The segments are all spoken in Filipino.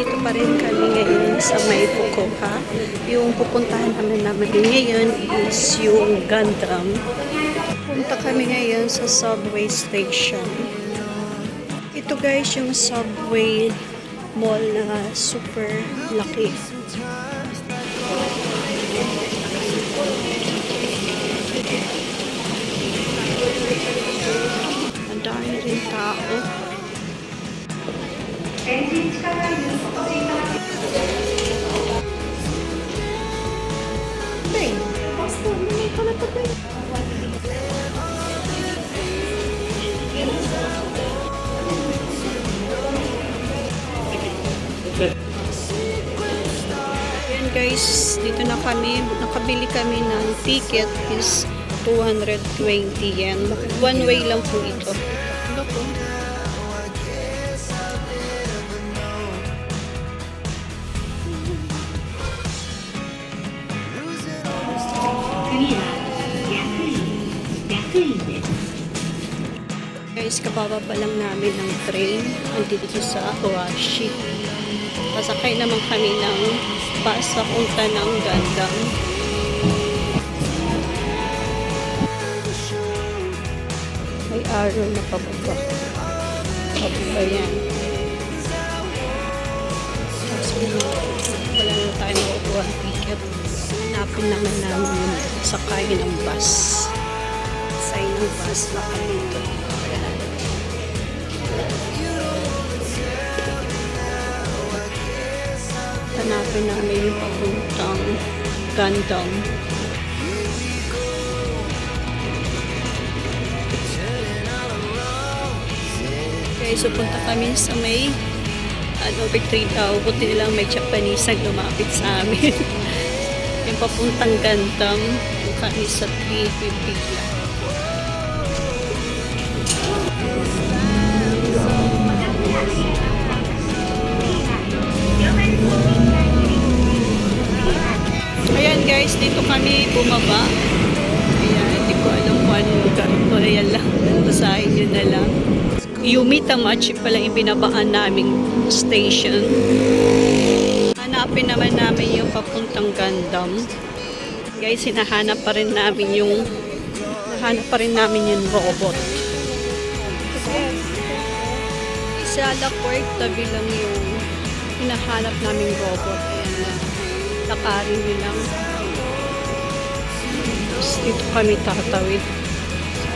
andito pa rin kami ngayon sa may Fukuoka. Yung pupuntahan namin namin ngayon is yung Gundam. Punta kami ngayon sa subway station. Ito guys yung subway mall na super laki. Ang dami rin tao. Bing, kami ng ticket is 220 yen. One way lang po ito. Ano po? Guys, kabababa lang namin ng train. Andito sa Awashi. Pasakay naman kami ng bus sa punta ng Gandang. Araw na pababa. Pababa yan. Tapos wala na tayo nakukuha ang ticket. Hanapin naman namin yung sakay ng bus. Sign ng bus na dito. Ayan. Hanapin namin yung papuntang Gandang. Okay, so punta kami sa may ano, Victory Tao. Buti nilang may Japanese ang lumapit sa amin. yung papuntang Gandang. Yung kami sa 350 lang. Ayan guys, dito kami bumaba. Ayan, hindi ko alam kung anong lugar. Ayan lang, basahin nyo na lang. Yumitamachi pala yung binabaan naming station. Hanapin naman namin yung papuntang Gundam. Guys, hinahanap pa rin namin yung hinahanap pa rin namin yung robot. Sa Laporte, tabi lang yung hinahanap naming robot. Ayan na. Lakarin nyo lang. Tapos dito kami tatawid.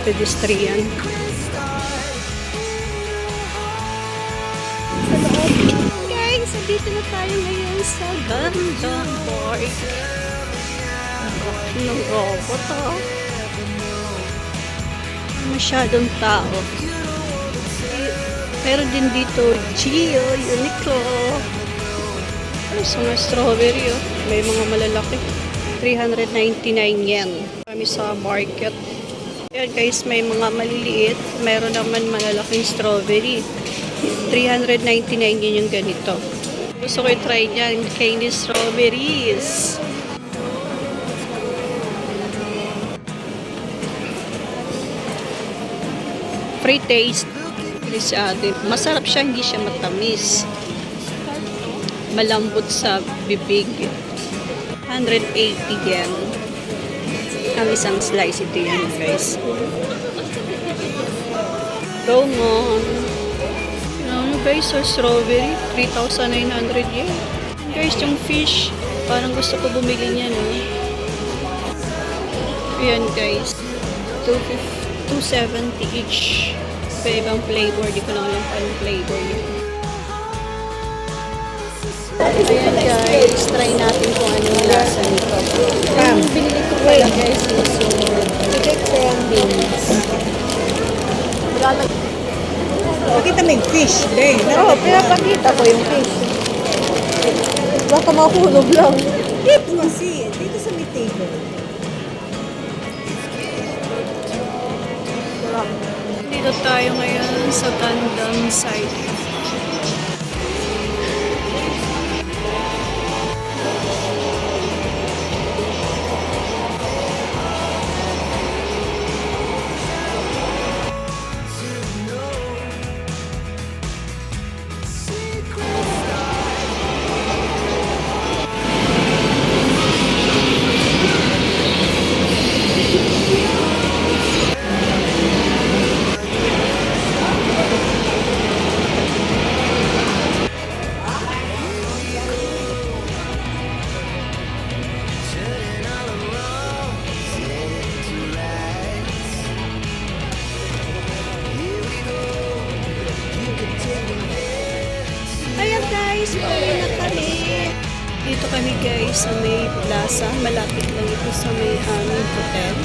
Pedestrian. Guys, dito na tayo ngayon sa Gundam Park. Laki ng robot oh. Masyadong tao. Meron din dito Gio, Uniqlo. Sa mga strawberry oh. May mga malalaki. 399 yen. Kami sa market. Ayan guys, may mga maliliit. Meron naman malalaking strawberry. 399 yen yung ganito. Gusto ko i-try yan. Candy strawberries. Free taste. Si ate. Masarap siya, hindi siya matamis. Malambot sa bibig. 180 yen. Ang isang slice ito yan, guys. Go on. Guys, sa strawberry, 3,900 yen. Guys, yung fish, parang gusto ko bumili niya, no? Ayan, guys. 250 270 each. May ibang flavor. Di ko lang alam pa yung flavor niya. Ayan guys, try natin kung ano yung lasa nito. Ang binili ko pala guys yung chicken beans. Pakita mo yung fish, Day. Oo, oh, pinapakita ko yung fish. Baka mahulog lang. Dito kasi, dito sa may table. Dito tayo ngayon sa Gundam site. Guys sa may plaza. Malapit lang ito sa may aming hotel.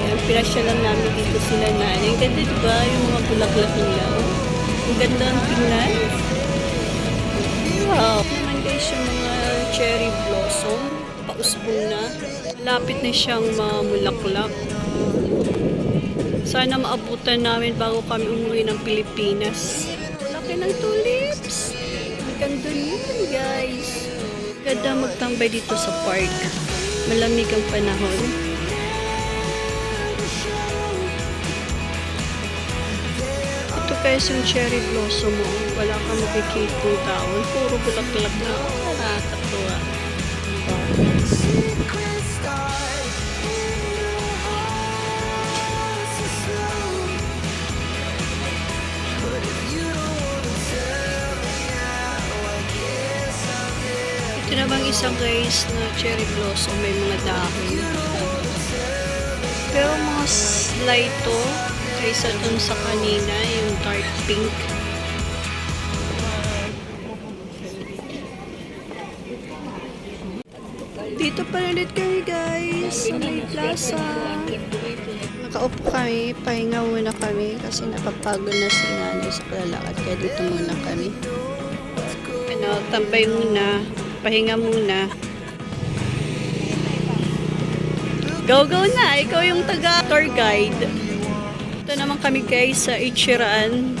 Ayan, pinasya lang namin dito sila nanay. Ang ganda diba yung mga bulaklak nila. Ang ganda ang tingnan. Wow. Naman guys yung mga cherry blossom. Pausbong na. Malapit na siyang mamulaklak. Sana maabutan namin bago kami umuwi ng Pilipinas. Laki ng tulips. Ang ganda niyan, guys. Ganda magtambay dito sa park. Malamig ang panahon. Ito guys yung cherry blossom mo. Wala kang makikita ng taon. Puro bulaklak na. Nakakatuwa. Ito isang guys na cherry blossom. May mga dahon. Pero mga slide to kaysa dun sa kanina, yung dark pink. Dito pa ulit kami guys sa may plaza. Nakaupo kami, pahinga muna kami kasi napapagod na si nanay sa kalalakad kaya dito muna kami. Ano, tambay muna, pahinga muna. Go, go na! Ikaw yung taga tour guide. Ito naman kami guys sa Ichiran.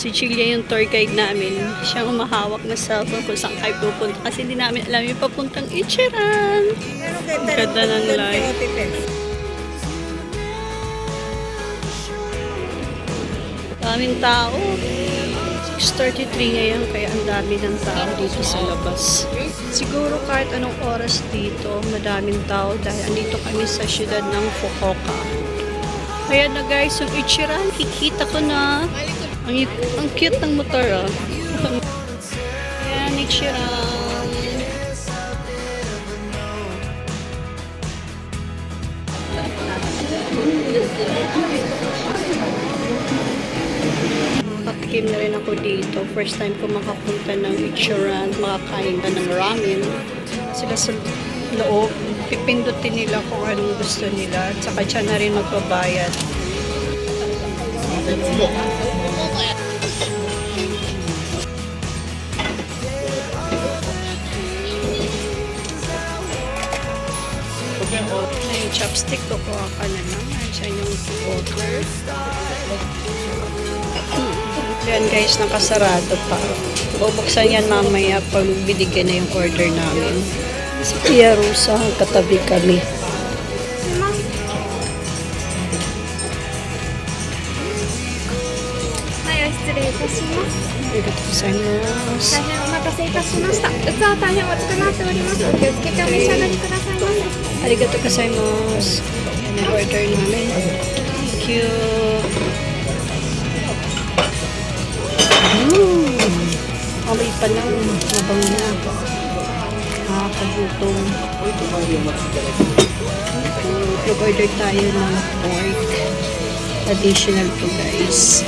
Si Chilia yung tour guide namin. Siya umahawak na cellphone kung saan kayo pupunta. Kasi hindi namin alam yung papuntang Ichiran. Ang ganda ng light. Daming tao. 6.33 ngayon kaya ang dami ng tao dito sa labas. Siguro kahit anong oras dito, madaming tao dahil andito kami sa syudad ng Fukuoka. Kaya na guys, yung Ichiran, kikita ko na. Ang, ang cute ng motor ah. Ayan, Ichiran. Patikim na rin ako dito. First time ko makapunta ng Ichiran, makakain na ng ramen. Sila sa loob, pipindutin nila kung anong gusto nila. At saka dyan na rin magbabayad. Na yung chopstick, kukuha ka na lang. Nandiyan yung water. Yan guys, nakasarado pa. Bubuksan yan mamaya pag binigyan na yung order namin. Si Tia Rosa, katabi kami. はい、失礼いたします。 Arigatou gozaimasu. 大変お待たせいたしました。器は大変お熱くなっております。お気をつけてお召し上がりくださいませ。 Arigatou gozaimasu. Yan yung order namin. Thank you. Mm. Amoy pa lang. Mabang na. Nakakagutom. Nag-order tayo ng pork. Additional to guys.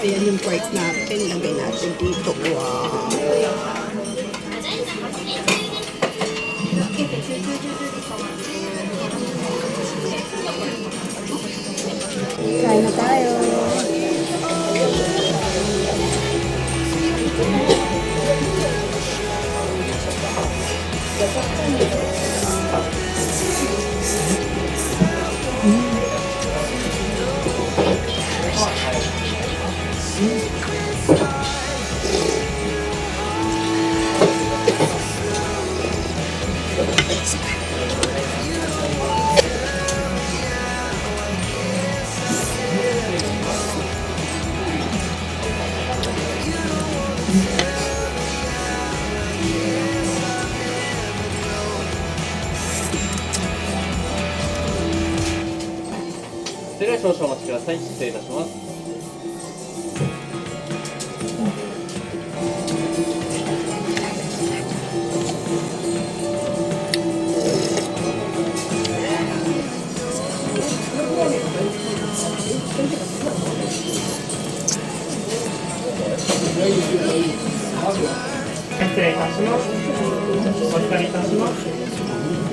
Ayan yung pork natin. Lagay natin dito. Wow. 少々お待ちください。失礼いたします。失礼いたします。お預かりいたします。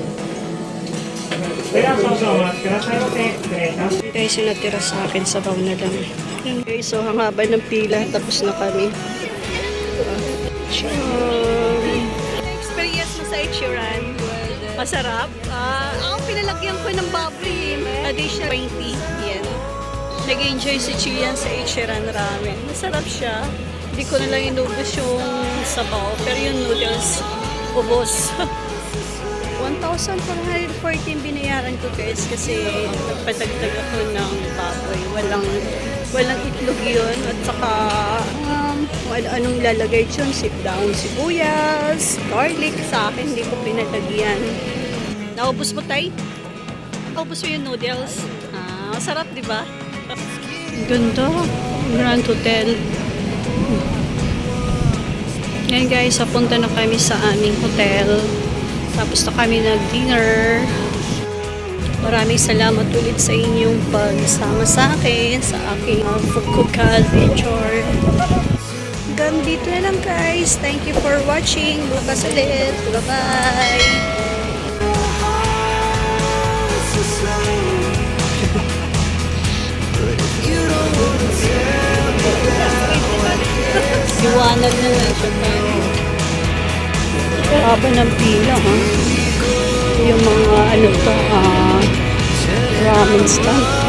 Guys, yung natira sa akin, sabaw na lang. Guys, so ang haba ng pila, tapos na kami. Experience mo sa Ichiran? Masarap? Ah, ako pinalagyan ko ng baboy. Additional 20 yen. Nag-enjoy si Chian sa Ichiran ramen. Masarap siya. Hindi ko na lang inubos yung sabaw. Pero yung noodles, ubos. 1,414 binayaran ko guys kasi nagpadagdag ako ng baboy. Walang, walang itlog yun. At saka, um, kung ano, anong lalagay dyan, sit down, sibuyas, garlic. Sa akin, hindi ko pinalagyan. Naubos mo, Tay? Naubos mo yung noodles? Ah, masarap, di ba? Ganda. Grand Hotel. Ngayon guys, papunta na kami sa aming hotel. Tapos na kami nag-dinner. Maraming salamat ulit sa inyong pagsama sa akin sa aking uh, Fukuoka adventure. Hanggang dito na lang guys. Thank you for watching. Bukas ulit. Bye-bye. Iwanag na lang siya. Haba ng pila, ha? Yung mga ano to, ah, ramen stand.